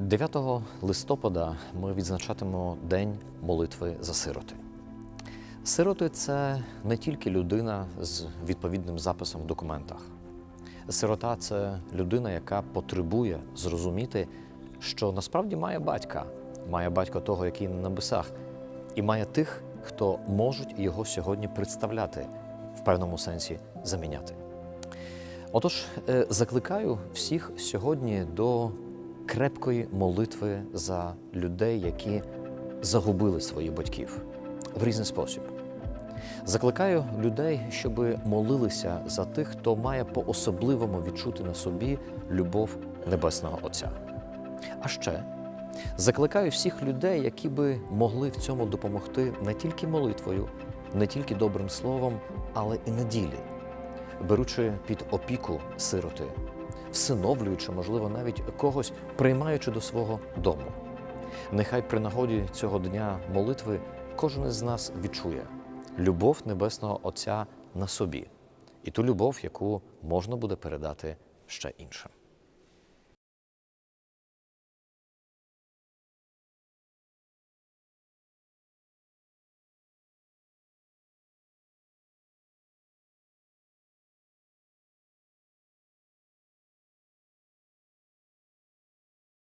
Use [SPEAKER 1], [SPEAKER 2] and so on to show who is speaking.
[SPEAKER 1] 9 листопада ми відзначатимемо День молитви за сироти. Сироти це не тільки людина з відповідним записом в документах. Сирота це людина, яка потребує зрозуміти, що насправді має батька, має батька того, який на небесах, і має тих, хто можуть його сьогодні представляти, в певному сенсі заміняти. Отож, е, закликаю всіх сьогодні до крепкої молитви за людей, які загубили своїх батьків в різний спосіб. Закликаю людей, щоб молилися за тих, хто має по-особливому відчути на собі любов Небесного Отця. А ще закликаю всіх людей, які би могли в цьому допомогти не тільки молитвою, не тільки добрим словом, але і на ділі, беручи під опіку сироти, всиновлюючи, можливо, навіть когось приймаючи до свого дому. Нехай при нагоді цього дня молитви кожен із нас відчує любов Небесного Отця на собі і ту любов, яку можна буде передати ще іншим.